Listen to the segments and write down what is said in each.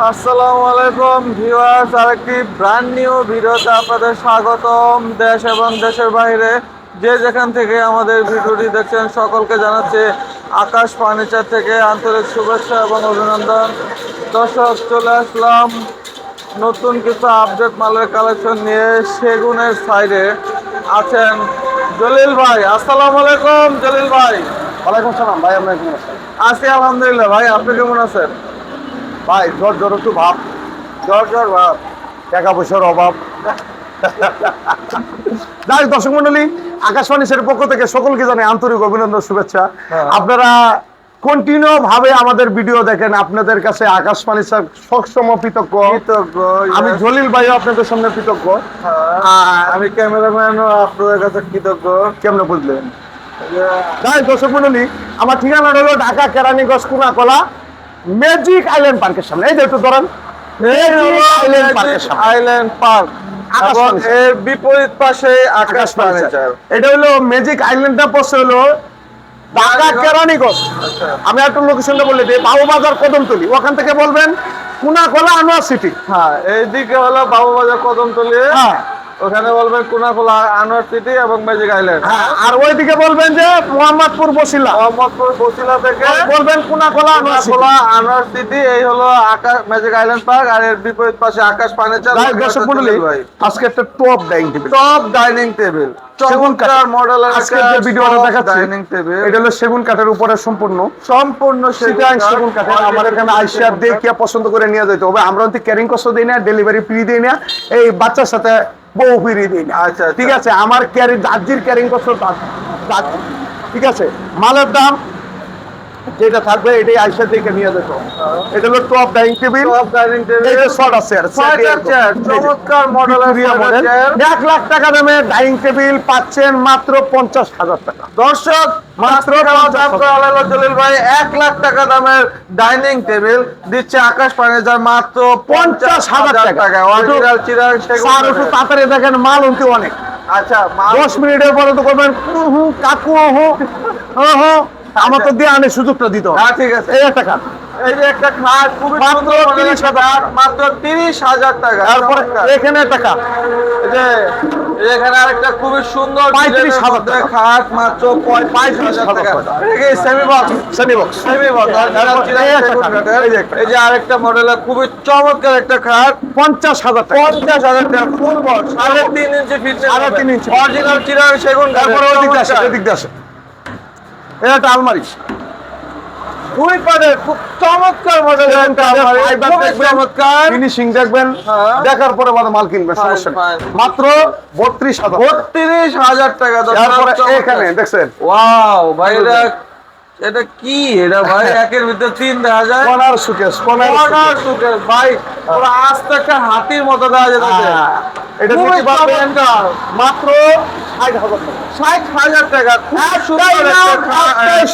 আসসালামু আলাইকুম ভিউয়ার্স আরেকটি ব্র্যান্ড নিউ ভিডিওতে আপনাদের স্বাগতম। দেশ এবং দেশের বাইরে যে যেখান থেকে আমাদের ভিডিওটি দেখছেন সকলকে জানাচ্ছে আকাশ ফার্নিচার থেকে আন্তরিক শুভেচ্ছা এবং অভিনন্দন। দর্শক চলে আসলাম নতুন কিছু আপডেট মালের কালেকশন নিয়ে সেগুনের সাইডে আছেন জলিল ভাই। আসসালামু আলাইকুম জলিল ভাই। ওয়ালাইকুম সালাম ভাই আছেন? আছি আলহামদুলিল্লাহ ভাই আপনি কেমন আছেন? ভাই জ্বর জ্বর একটু ভাব। জ্বর জ্বর ভাব। টাকা পয়সার অভাব। যাই দর্শক মন্ডলী আকাশবাণী সের পক্ষ থেকে সকলকে জানাই আন্তরিক অভিনন্দন শুভেচ্ছা। হ্যাঁ। আপনারা কন্টিনিউ ভাবে আমাদের ভিডিও দেখেন আপনাদের কাছে আকাশবাণী স্যার সবসময় কৃতজ্ঞ আমি জলিল ভাই আপনাদের সামনে কৃতজ্ঞ হ্যাঁ, আমি ক্যামেরাম্যানও আপনাদের কাছে কৃতজ্ঞ। কেমনে বুঝলেন? যাই দর্শক মন্ডলী আমার ঠিকানাটা হলো ঢাকা কেরানীগঞ্জ কুনাকলা। ম্যাজিক আইল্যান্ড পার্কের সামনে। এই যে একটু ধরেন। আইল্যান্ড পার্কের সামনে। আইল্যান্ড পার্কের বিপরীত পাশে আকাশ ফার্নিচার ফার্নিচার এটা হলো ম্যাজিক আইল্যান্ডটা পড়ছে হলো ঢাকা কেরানীগঞ্জ। আচ্ছা। আমি একটু লোকেশনটা বলে দিই। বাবু বাজার কদমতলি। ওখান থেকে বলবেন কুনাকলা আনোয়ার সিটি হ্যাঁ এইদিকে হলো বাবুবাজার কদমতলি। হ্যাঁ। ওখানে বলবেন কোনাখোলা আনোয়ার সিটি এবং ম্যাজিক আইল্যান্ড। হ্যাঁ, আর ওইদিকে বলবেন যে মোহাম্মদপুর বসিলা। মোহাম্মদপুর বসিলা থেকে বলবেন কুনাকলা আনোয়ার কোনাখোলা আনোয়ার সিটি এই হলো আকাশ ম্যাজিক আইল্যান্ড পার্ক আর এর বিপরীত পাশে আকাশ ফার্নিচার দর্শক মন্ডলী ভাই। আজকে একটা top dining table top dining table কাঠ। চমৎকার মডেলের আজকে যে ভিডিওটা দেখাচ্ছি ডাইনিং টেবিল এটা হলো সেগুন কাঠের উপরে সম্পূর্ণ। সম্পূর্ণ সিটাং সেগুন কাঠের। আমার এখানে দেখিয়া পছন্দ করে নিয়ে যেতে হবে। আমরা ক্যারিং কষ্ট দিই না ডেলিভারি ফ্রি দিই না। এই বাচ্চার সাথে বউ ফিরিয়ে দিন আচ্ছা, আচ্ছা। ঠিক আছে আমার ক্যারি দার্জির ক্যারিং করছ ঠিক আছে মালের দাম যেটা থাকবে এটাই আইসা দেখে নিয়ে যেত এটা হলো top dining table top dining table যে শর্ট আছে আর chair, চমৎকার মডেলের মডেল chair। এক লাখ টাকা দামে ডাইনিং টেবিল পাচ্ছেন মাত্র পঞ্চাশ হাজার টাকা। দর্শক মাত্র জলিল ভাই এক লাখ টাকা দামের ডাইনিং টেবিল দিচ্ছে আকাশ ফার্নিচার মাত্র পঞ্চাশ হাজার টাকা। অরিজিনাল চিরাং স্যার একটু তাড়াতাড়ি দেখেন মাল উনতি অনেক। আচ্ছা মাল- দশ মিনিটের পরে তো করবেন কাকু হু হু আমার তো দিয়ে আনে সুযোগটা দিত। হ্যাঁ ঠিক আছে। এই একটা কাজ এই যে একটা খাট খুবই সুন্দর মডেলের 30,000 মাত্র তিরিশ হাজার টাকা। তারপরে চমৎকার। এখানে একটা কাজ যে এখানে আরেকটা খুবই সুন্দর 35,000 ডিজাইনের টাকা। খাট মাত্র পঁয়ত্রিশ হাজার টাকা। 35,000 এটা কি semi box semi box semi box এই একটা খাট, এই যে একটা। এই যে আরেকটা মডেলের খুবই চমৎকার একটা খাট। পঞ্চাশ হাজার টাকা। পঞ্চাশ হাজার টাকা। ফুল বক্স সাড়ে তিন ইঞ্চি ফিট সাড়ে তিন ইঞ্চি। অরিজিনাল চিরাং সেগুন তারপরে ওদিক দিয়ে আসে ওদিক দিয়ে আসে। এই একটা আলমারি। দুই পাটের খুব চমৎকার খুবই চমৎকার। ফিনিশিং দেখবেন হ্যাঁ। দেখার পরে বাদে মাল কিনবেন সমস্যা মাত্র বত্রিশ হাজার বত্রিশ হাজার টাকা। এখানে দেখছেন? ওয়াও ভাই এটা এটা কি? এটা ভাই একের ভিতরে তিন দেখা যায়। Corner showcase corner corner showcase ভাই পুরো আস্ত একটা হাতির মতো দেওয়া যেতেছে এটা খুবই নিতে চমৎকার। মাত্র ষাট হাজার টাকা। খুব সুন্দর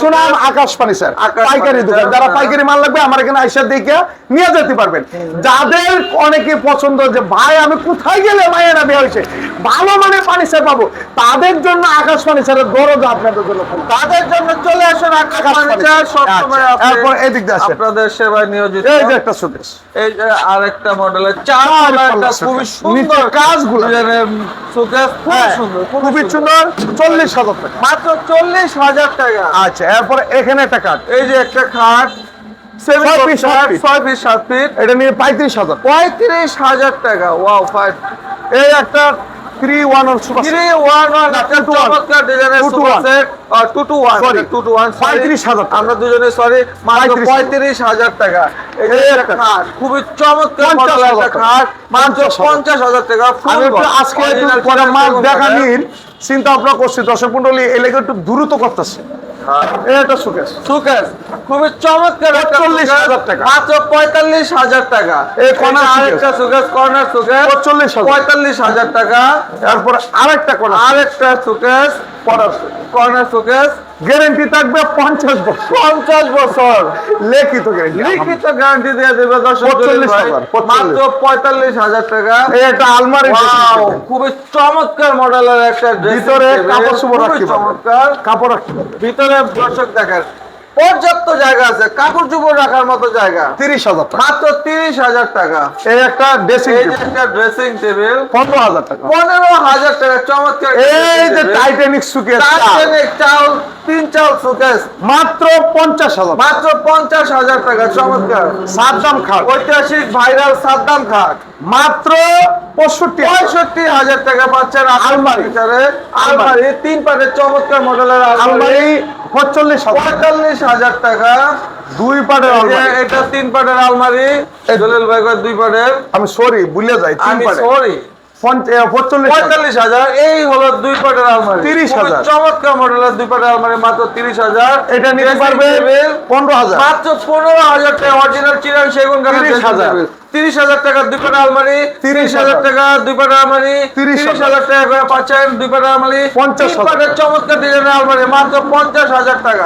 সুনাম আকাশ পানি স্যার পাইকারি দোকান। যারা পাইকারি মাল লাগবে আমার এখানে আইসা দেখে নিয়ে যেতে পারবেন। যাদের অনেকে পছন্দ যে ভাই আমি কোথায় গেলে মায়েরা বিয়ে হয়েছে? ভালো মানের পানি স্যার পাবো। তাদের জন্য আকাশ পানি স্যারের দরজা আপনাদের জন্য তাদের জন্য চলে আসুন আকাশ আকাশ ফার্নিচার সবসময় আপনি এরপর এদিক দিয়ে আসেন। আপনাদের সেবায় নিয়োজিত। এই যে একটা সুকেস এই যে আরেকটা মডেলের চার চার একটা খুবই সুন্দর কাজগুলো। ডিজাইনের showcase, সুন্দর খুবই সুন্দর। চল্লিশ হাজার টাকা। মাত্র চল্লিশ হাজার টাকা। আচ্ছা এরপরে এখানে একটা কাঠ এই যে একটা খাট এটা নিয়ে পঁয়ত্রিশ হাজার। পঁয়ত্রিশ হাজার টাকা ওয়াও ফাইভ এই একটা three one super three one one না, একটা two to one. চমৎকার ডিজাইনের super set two two one Sorry, two two one 35,000 আমরা দুজনে সরি মাত্র 35,000 টাকা। এই যে একটা একটা খাট খুবই চমৎকার 50,000 একটা খাট মাত্র 50,000 পঞ্চাশ হাজার টাকা আমি আজকে পরে মাল চিন্তা ভাবনা করছি দর্শক মন্ডলী এলাকা একটু দ্রুত করতেছে। এই একটা সুকেশ খুবই চমৎকার 45,000 সুকেস, টাকা। মাত্র পঁয়তাল্লিশ হাজার টাকা। এই এই আরেকটা সুকেস কর্নার সুকেশ। চল্লিশ পঁয়তাল্লিশ হাজার টাকা। তারপর আরেকটা কোন আরেকটা সুকেস কর্নার সুকেস গ্যারেন্টি থাকবে পঞ্চাশ বছর। পঞ্চাশ বছর। লিখিত গ্যারান্টি লিখিত গ্যারান্টি দিয়ে দেবে দর্শক 45,000, 45,000 মাত্র পঁয়তাল্লিশ হাজার টাকা। এটা আলমারি খুবই চমৎকার মডেলের একটা ভিতরে কাপড়। চমৎকার। কাপড় ভিতরে দর্শক দেখেন পর্যাপ্ত জায়গা আছে কাপড় চোপড় রাখার মতো জায়গা। তিরিশ হাজার মাত্র তিরিশ হাজার টাকা। এই একটা ড্রেসিং একটা ড্রেসিং টেবিল পনেরো হাজার টাকা। পনেরো হাজার টাকা চমৎকার এই যে টাইটানিক সুকেস টাইটানিক চাল। তিন সুকেস মাত্র পঞ্চাশ হাজার মাত্র পঞ্চাশ হাজার টাকা চমৎকার। সাদ্দাম খাট। ঐতিহাসিক ভাইরাল সাদ্দাম খাট। মাত্র পঁয়ষট্টি পঁয়ষট্টি হাজার টাকা পাচ্ছেন আলমারি। আলমারি। তিন পাটের চমৎকার মডেলের আলমারি। পঁয়তাল্লিশ হাজার। পঁয়তাল্লিশ হাজার টাকা। দুই পাটের আলমারি। এটা তিন পাটের আলমারি। দলিল ভাই দুই পাটের? আমি সরি ভুলে যাই তিন পাটের। সরি। পঁয়তাল্লিশ হাজার। এই হলো দুই পাটের আলমারি। 30,000 খুবই চমৎকার মডেলের দুই পাটের আলমারি মাত্র তিরিশ হাজার। এটা নিতে পারবে পনেরো হাজার। মাত্র পনেরো হাজার টাকা অরিজিনাল চিরাং সেগুন 30,000 তিরিশ হাজার। টাকা দুই পাটের আলমারি 30,000 হাজার টাকা দুই পাটের আলমারি তিরিশ হাজার। টাকা করে পাচ্ছেন দুই পাটের আলমারি। 50,000 তিন পাটের চমৎকার ডিজাইনের আলমারি মাত্র পঞ্চাশ হাজার টাকা।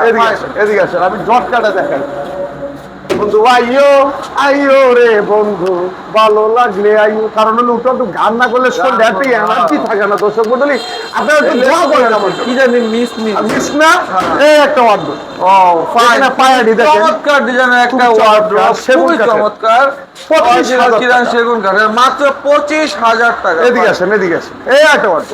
এদিকে আসেন, আমি জট কাটা দেখাই। বন্ধু আইও আইও রে বন্ধু ভালো লাগলে আইও কারণ হলো ওটা একটু গান না করলে শোন হ্যাপি এনার্জি থাকে না। দর্শক মন্ডলী আপনারা একটু দোয়া করেন আমার। কি জানি মিস মিস মিস না এই একটা ওয়ার্ড ও এখানে পায়াডি দেখেন। চমৎকার ডিজাইনের একটা চমৎকার, খুবই চমৎকার। 25,000 অরিজিনাল চিরাং টাকা। সেগুন কাঠের মাত্র পঁচিশ হাজার টাকা। এদিকে আসেন এদিকে আসেন। এই একটা ওয়ার্ড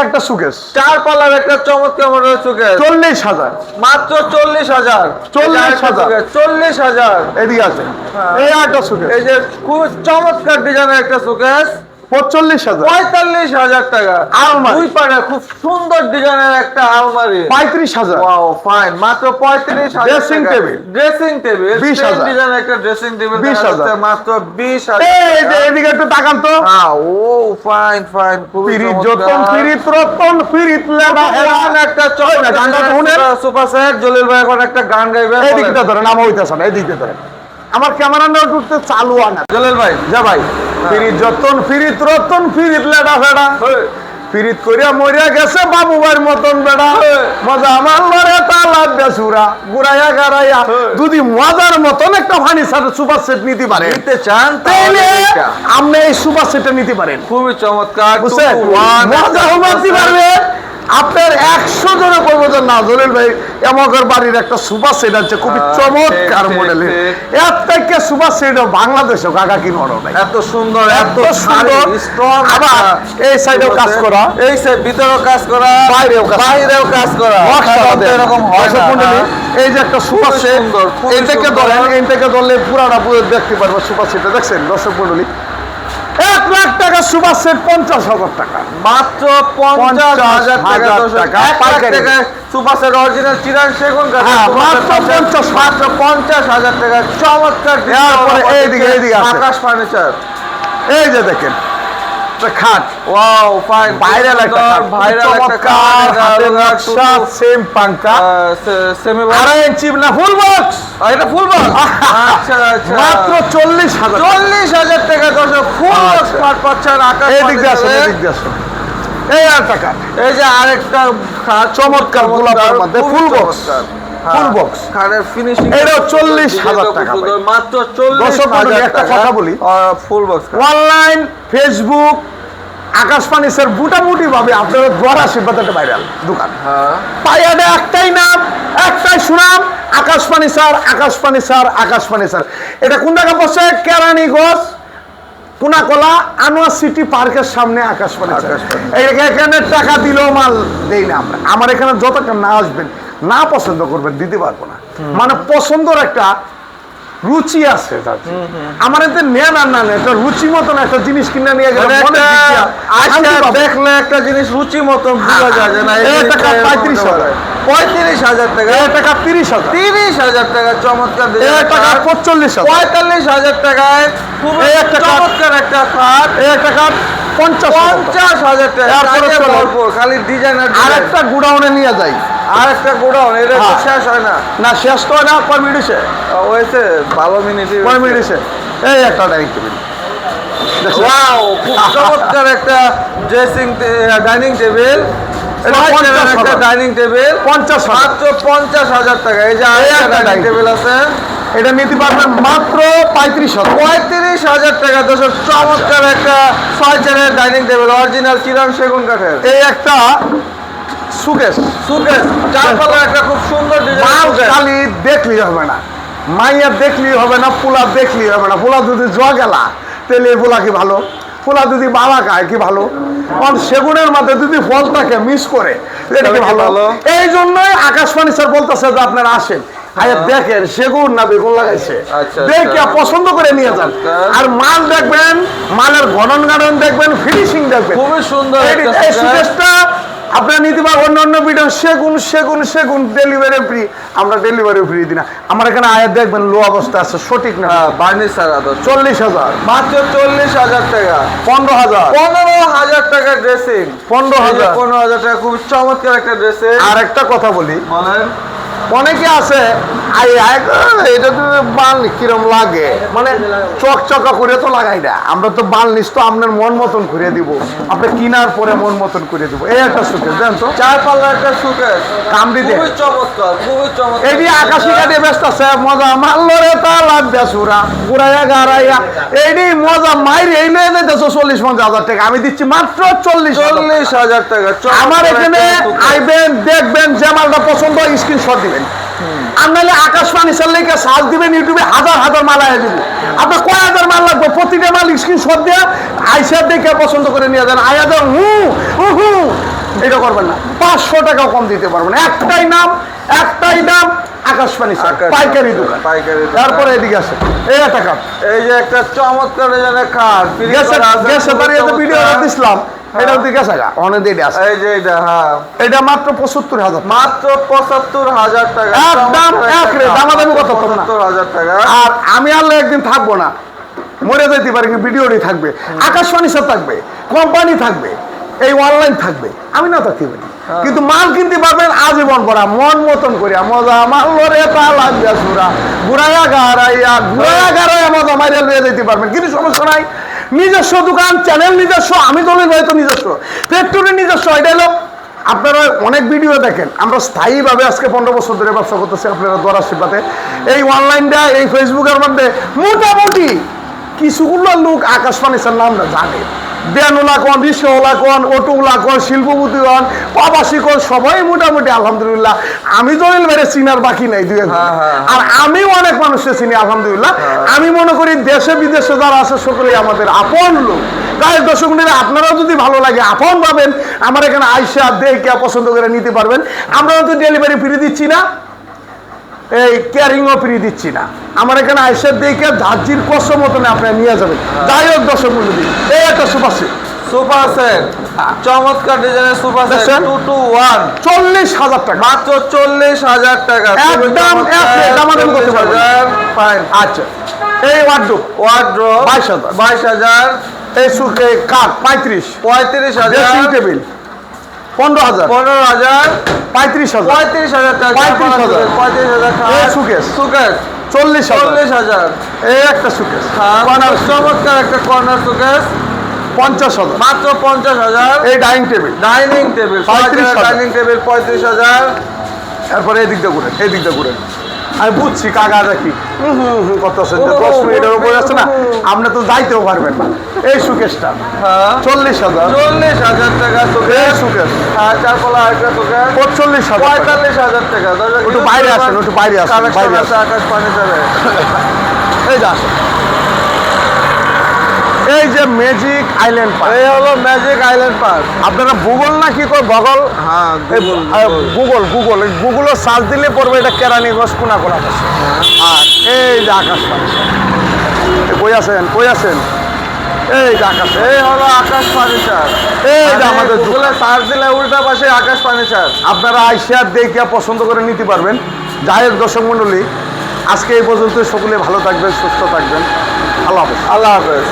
একটা সুকেশ চার একটা চমৎকার সুকেশ চল্লিশ হাজার। মাত্র চল্লিশ হাজার। চল্লিশ হাজার। চল্লিশ হাজার। এদিকে হ্যাঁ। এই একটা সুকেশ এই যে খুব চমৎকার ডিজাইনের একটা সুকেশ 45 হাজার। 45 হাজার টাকা। আলমারি। দুই খুব সুন্দর ডিজাইনের একটা আলমারি। 35 হাজার। ফাইন মাত্র ড্রেসিং টেবিল ড্রেসিং টেবিল 20 হাজার। ডিজাইনের একটা ড্রেসিং টেবিল 20 হাজার। মাত্র 20 হাজার এদিকে একটু তাকান তো। ও ফাইন ফাইন খুব যতন একটা চয় না গানটা সুপার স্যার জলিল ভাই এখন একটা গান গাইবে এদিকে ধরেন আমার হইতাছ এদিকে ধরেন। আমার ক্যামেরা না উঠতে চালু আনা জলিল ভাই যা ভাই। পিরিত যতন পিরিত রতন পিরিত লেডা ফেডা। পিরিত করিয়া মরিয়া গেছে বাবু ভাইয়ের মতন বেড়া। মজা আমার লড়ে তালা বেসুরা গুড়াইয়া গাড়াইয়া যদি মজার মতন একটা ফার্নিচার সুপার সেট নিতে পারে নিতে চান তাহলে। আপনি এই সুপার সেটটা নিতে পারেন। খুবই চমৎকার বুঝছেন? মজা মারতে পারবে। আপনার একশো জনে বলব যে না জলিল ভাই এমকের বাড়ির একটা সুপার সেট আছে খুবই হ্যাঁ, চমৎকার মডেলের। এর থেকে সুপার সেট বাংলাদেশে কাকা কি নড়ো নাই এত সুন্দর এত সুন্দর স্ট্রং আবার এই সাইডেও কাজ করা এই সাইড ভিতরেও কাজ করা বাইরেও কাজ। বাইরেও কাজ করা। এরকম হয় হ্যাঁ। এই যে একটা সুপার সেট সুন্দর, এই থেকে। ধরেন এই থেকে ধরলে পুরাটা পুরো দেখতে পারব সুপার সেটটা দেখছেন দর্শক মন্ডলী এক লাখ টাকা সুপার সেট পঞ্চাশ হাজার টাকা। মাত্র পঞ্চাশ হাজার টাকা। টাকা, সুপার সেট অরিজিনাল চিরান সেগুন হ্যাঁ, মাত্র পঞ্চাশ মাত্র পঞ্চাশ হাজার টাকা। চমৎকার এইদিকে, এইদিকে আকাশ ফার্নিচার এই যে দেখেন একটা খাট। ওয়াও ভাইরাল একটা খাট ভাইরাল একটা চমৎকার, হাতের নকশা সেম পাঙ্কা সেমি আড়াই ইঞ্চি না ফুল বক্স এটা ফুল বক্স আচ্ছা আচ্ছা। মাত্র চল্লিশ হাজার টাকা। চল্লিশ হাজার টাকা দর্শক ফুল বক্স আচ্ছা। পাচ্ছেন আকাশ এই দিক দিয়ে আসুন এই। দিক দিয়ে আসুন। এই আর টাকা এই যে আরেকটা খাট চমৎকার গোলাপের মধ্যে ফুল বক্স। ফুল বক্স খাটের ফিনিশিং এটাও 40,000 টাকা মাত্র চল্লিশ দর্শক মণ্ডলী, হাজার একটা টাকা। কথা বলি। Full box online Facebook Akash furniture মোটামুটি ভাবে আপনারা দ্বার আশীর্বাদ একটা ভাইরাল দোকান। হ্যাঁ। পাইয়াডে একটাই নাম একটাই সুনাম Akash furniture Akash furniture Akash furniture এটা কোন জায়গা বসে? কেরানীগঞ্জ কোনাকলা আনোয়ার সিটি পার্কের সামনে আকাশ। এই এখানে টাকা দিলেও মাল দেই না আমরা। আমার এখানে যত না আসবেন না পছন্দ করবেন দিতে পারব না। মানে পছন্দর একটা রুচি আছে আমার এতে নেন আর না একটা রুচি মতন একটা জিনিস কিনে নিয়ে গেলে পাবো। দেখলে একটা জিনিস রুচি মতো বোঝা যায় যে না টাকা এরকম 35 হতে পারে। পঁয়ত্রিশ হাজার। টাকা। টাকা তিরিশ হাজার। তিরিশ হাজার টাকা চমৎকার টাকা হাজার। পঁয়তাল্লিশ হাজার টাকায়। চমৎকার একটা খাট এই টাকা পঞ্চাশ পঞ্চাশ হাজার টাকা। খালি ডিজাইনার আর একটা গুডাউনে নিয়ে যাই। আর একটা গোডাউন এটা হ্যাঁ। শেষ হয় না। না শেষ তো হয় না কয় মিনিটে ওয়েছে ভালো মিনিটে কয় মিনিটে এই একটা ডাইনিং টেবিল ওয়াও খুব চমৎকার একটা ড্রেসিং ডাইনিং টেবিল একটা ডাইনিং টেবিল পঞ্চাশ মাত্র পঞ্চাশ হাজার টাকা। এই যে আরেকটা ডাইনিং টেবিল আছে। এটা নিতে পারবেন মাত্র পঁয়ত্রিশ হাজার। পঁয়ত্রিশ হাজার টাকা। দর্শক চমৎকার একটা ছয় চেয়ারের ডাইনিং টেবিল অরিজিনাল চিরাং সেগুন কাঠের এই একটা সুকেশ সুকেশ চার পাল্লার একটা খুব সুন্দর ডিজাইন খালি দেখলি হবে না। মাইয়া দেখলি হবে না পোলা দেখলি হবে না। পোলা যদি জোয়া গেলা তাহলে পোলা কি ভালো? পোলা যদি বাবা খায় কি ভালো? কারণ সেগুনের মাঝে যদি মিস করে এটা কি ভালো? এই জন্যই আকাশবাণী স্যার বলতেছে যে আপনারা আসেন। আরে দেখেন সেগুন না বেগুন লাগাইছে। আচ্ছা, দেখে আচ্ছা। পছন্দ করে নিয়ে যান। আর মাল দেখবেন মালের গঠন গাঠন দেখবেন ফিনিশিং দেখবেন। খুবই সুন্দর আপনারা নিতে পারবেন অন্য অন্য ভিডিও সেগুন সেগুন সেগুন ডেলিভারি ফ্রি আমরা ডেলিভারি ফ্রি দিই না। আমার এখানে আয়াত দেখবেন লো অবস্থা আছে সঠিক না? হ্যাঁ বার্নিশ দর্শক চল্লিশ হাজার। মাত্র চল্লিশ হাজার টাকা। পনেরো হাজার। পনেরো হাজার টাকা ড্রেসিং পনেরো হাজার। পনেরো হাজার টাকা খুব চমৎকার একটা ড্রেসিং আর একটা কথা বলি। বলেন। অনেকে আছে এটা তো বাল কিরম লাগে? মানে চকচকা করে তো লাগাই না। আমরা তো বাল নিস তো আপনার মন মতন করে দিব। আপনি কিনার পরে মন মতন করে দিব। এই একটা সুখে জান তো? চার পাল্লার একটা সুকেশ। কামড়ি দে। খুবই চমৎকার খুবই চমৎকার। এটি আকাশি কাটে ব্যস্ত আছে মজা মারলো রে বেসুরা গাড়াইয়া। এইটি মজা মাইরে এই লয়ে দিতেছো চল্লিশ পঞ্চাশ হাজার টাকা। আমি দিচ্ছি মাত্র চল্লিশ। চল্লিশ হাজার টাকা আমার এখানে আইবেন দেখবেন যে মালটা পছন্দ স্ক্রিনশট দিবেন। আর নাহলে আকাশ লেগে সার্চ দিবেন ইউটিউবে হাজার হাজার মাল আয় দিব। আপনার কয় হাজার মাল লাগবে? প্রতিটা মাল স্ক্রিনশট দিয়ে আইসার দেখে পছন্দ করে নিয়ে যান। আয়া দেন হু হু এটা করবেন না। পাঁচশো টাকাও কম দিতে পারবেন। না। একটাই নাম একটাই নাম আকাশ ফার্নিচার আকাশ পাইকারি দোকান। পাইকারি তারপরে এদিকে আছে এই একটা কাপ। এই যে একটা চমৎকার গ্যাসে দাঁড়িয়ে ভিডিও দিছিলাম। এটা হচ্ছে গেছে গা অনেক আছে। এই যে এটা হ্যাঁ। এটা মাত্র পঁচাত্তর হাজার মাত্র পঁচাত্তর হাজার টাকা। একদম এক রে, দামাদামি কত পঁচাত্তর হাজার টাকা। আর আমি আল্লাহ একদিন থাকব না। মরে যেতে পারি ভিডিওটি থাকবে। আকাশবাণী সব থাকবে কোম্পানি থাকবে এই অনলাইন থাকবে। আমি না থাকতে পারি। হ্যাঁ। কিন্তু মাল কিনতে পারবেন আজীবন পড়া মন মতন করিয়া। মজা মাল লরে তা সুরা। ঘুরাইয়া গাড়াইয়া ঘুরাইয়া গাড়াইয়া মজা মারিয়া লইয়া যেতে পারবেন। কিন্তু সমস্যা নাই। নিজস্ব দোকান চ্যানেল নিজস্ব আমি দলের হয়তো নিজস্ব। ফ্যাক্টরি নিজস্ব এটা হলো আপনারা অনেক ভিডিও দেখেন। আমরা স্থায়ীভাবে আজকে পনেরো বছর ধরে ব্যবসা করতেছি আপনারা আশীর্বাদে। এই অনলাইনটা এই ফেসবুকের মধ্যে মোটামুটি কিছুগুলো লোক আকাশ ফার্নিচার নামটা জানে। দেয়ানুলা কোন রিক্সাওয়ালা কোন অটোওয়ালা কোন শিল্পপতি কোন প্রবাসী কোন সবাই মোটামুটি আলহামদুলিল্লাহ। আমি জলিল চিনার বাকি নাই দুই একজন। হ্যাঁ, হ্যাঁ, আর আমি অনেক মানুষকে চিনি আলহামদুলিল্লাহ। আমি মনে করি দেশে বিদেশে যারা আছে সকলেই আমাদের আপন লোক। তাই দর্শক মন্ডলী আপনারাও যদি ভালো লাগে আপন পাবেন। আমার এখানে আইসা দেখে পছন্দ করে নিতে পারবেন। আমরা তো ডেলিভারি ফিরে দিচ্ছি না। এই ক্যারিংও ফ্রি দিচ্ছি না। আমার এখানে আইসা দেখে ধার্জির কষ্ট মতন আপনারা নিয়ে যাবেন। যাই হোক দর্শক মন্ডলী এই একটা সুপার সেট। Super set. চমৎকার ডিজাইনের সুপার সেট? টু টাকা। মাত্র টাকা। একদম এক রেট, দামাদামি করতে পারবেন না। ফাইন আচ্ছা এই ওয়ার্ডরোব ড্রেসিং টেবিল পনেরো হাজার। পনেরো হাজার। পঁয়ত্রিশ হাজার। পঁয়ত্রিশ হাজার টাকা। পঁয়ত্রিশ হাজার। পঁয়ত্রিশ হাজার টাকা। সুকেশ। সুকেশ। চল্লিশ চল্লিশ হাজার। এই একটা সুকেশ। হ্যাঁ, কর্নার চমৎকার একটা কর্নার সুকেশ। পঞ্চাশ হাজার। মাত্র পঞ্চাশ হাজার। এই ডাইনিং টেবিল ডাইনিং টেবিল পঁয়ত্রিশ হাজার। ডাইনিং টেবিল পঁয়ত্রিশ হাজার। তারপরে এই দিকটা ঘুরেন এই দিকটা ঘুরেন। আমি বুঝছি কাকা দেখি হুম হুম হুম কত দশ মিনিটের উপরে আছে না? আপনি তো যাইতেও পারবেন না। এই সুকেশটা। হ্যাঁ। চল্লিশ হাজার। চল্লিশ হাজার টাকা তোকে সুকেশ সুকেশ। হ্যাঁ চারপালা সুকেশ। হাজার টাকা। পঁয়তাল্লিশ হাজার টাকা। একটু বাইরে আসেন, একটু বাইরে আসেন, বাইরে আছে আকাশ পানি যাবে এই যা আসেন। এই যে ম্যাজিক আইল্যান্ড পার্ক এই হলো ম্যাজিক আইল্যান্ড পার্ক আপনারা গুগল না কি কয় বগল হ্যাঁ গুগল গুগল এই গুগলে সার্চ দিলে পড়বে এটা কেরানীগঞ্জ কোনা কোনা পাশে আর এই যে আকাশ কই আছেন? কই আছেন? এই যে আকাশ এই হলো আকাশ ফার্নিচার। এই যে আমাদের। গুগলে সার্চ দিলে উল্টা পাশে আকাশ ফার্নিচার। আপনারা আইসিয়ার দেখে পছন্দ করে নিতে পারবেন। যাই হোক দর্শক মণ্ডলী আজকে এই পর্যন্ত সকলে ভালো থাকবেন সুস্থ থাকবেন। আল্লাহ হাফেজ। আল্লাহ হাফেজ।